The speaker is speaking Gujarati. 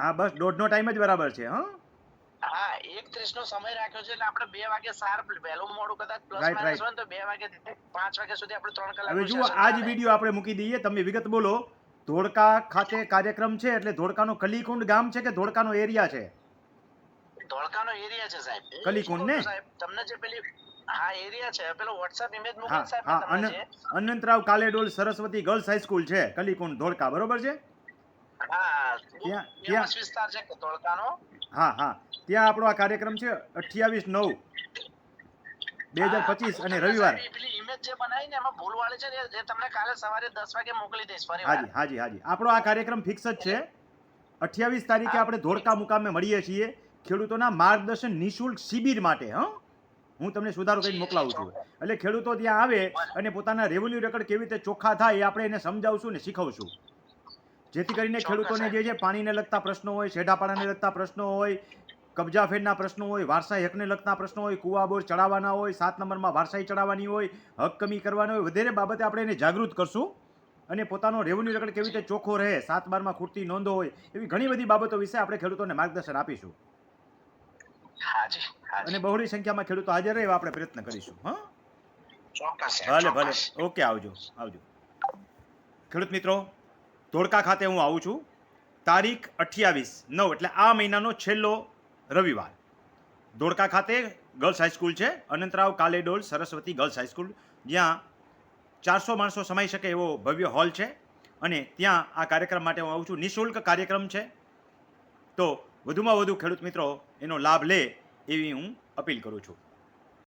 હા બસ દોઢનો ટાઈમ જ બરાબર છે હા? હા એક ત્રીસ નો સમય રાખ્યો છે એટલે આપણે બે વાગે સાર વહેલું મોડું કદાચ પ્લસ માઇનસ હોય તો બે વાગે પાંચ વાગ્યા સુધી આપણે ત્રણ કલાક હવે જુઓ આ જ વીડિયો આપણે મૂકી દઈએ. તમે વિગત બોલો ધોળકા ખાતે કાર્યક્રમ છે એટલે ધોળકાનો કલીકુંડ ગામ છે કે ધોળકાનો એરિયા છે? ધોળકાનો એરિયા છે સાહેબ. કલીકુંડ ને? તમને જે પેલી હા એરિયા છે. પેલો વોટ્સએપ ઇમેજ મોકલ સાહેબ તમને Anantrao Kaledol Saraswati girls high school છે કલીકુંડ ધોળકા. બરોબર છે? હા ત્યાં- વિસ્તાર છે ધોળકાનો હા હા. ત્યાં આપણો આ કાર્યક્રમ છે અઠ્યાવીસ નવ. બે હજાર પચીસ અને રવિવાર. સાહેબ એ પેલી ઇમેજ જે બનાવી એમાં ભૂલ વાળી છે ને તમને કાલે સવારે દસ વાગે મોકલી દઈશ ફરી હાજી હાજી હાજી. આપણો આ કાર્યક્રમ ફિક્સ જ છે. અઠ્યાવીસ તારીખે આપણે ધોળકા મુકામે મળીએ છીએ ખેડૂતોના માર્ગદર્શન નિઃશુલ્ક શિબિર માટે હા? હું તમને સુધારો કરીને મોકલાવું છું. એટલે ખેડૂતો ત્યાં આવે અને પોતાના રેવન્યુ રેકોર્ડ કેવી રીતે ચોખ્ખા થાય એ આપણે એને સમજાવશું ને શીખવશું. જેથી કરીને ખેડૂતોને જે જે પાણીને લગતા પ્રશ્નો હોય શેઢાપાડાને લગતા પ્રશ્નો હોય કબજા ફેરના પ્રશ્નો હોય વારસાઈ હકને લગતા પ્રશ્નો હોય કુવા બોર ચડાવવાના હોય સાત નંબરમાં વારસાઈ ચડાવવાની હોય હક કમી કરવાનો હોય વગેરે બાબતે આપણે એને જાગૃત કરશું અને પોતાનો રેવન્યુ રેકોર્ડ કેવી રીતે ચોખ્ખો રહે સાત બારમાં ખૂટતી નોંધો હોય એવી ઘણી બધી બાબતો વિશે આપણે ખેડૂતોને માર્ગદર્શન આપીશું. અને બહોળી સંખ્યામાં ખેડૂતો હાજર રહે એવા આપણે પ્રયત્ન કરીશું હા? ભલે ભલે. ઓકે આવજો આવજો. ખેડૂત મિત્રો ધોળકા ખાતે હું આવું છું. તારીખ અઠ્યાવીસ, નવ, એટલે આ મહિનાનો છેલ્લો રવિવાર. ધોળકા ખાતે ગર્લ્સ હાઈસ્કૂલ છે. Anantrao Kaledol Saraswati girls high school જ્યાં ચારસો માણસો સમાઈ શકે એવો ભવ્ય હોલ છે અને ત્યાં આ કાર્યક્રમ માટે હું આવું છું. નિઃશુલ્ક કાર્યક્રમ છે. તો વધુમાં વધુ ખેડૂત મિત્રો એનો લાભ લે એવી હું અપીલ કરું છું.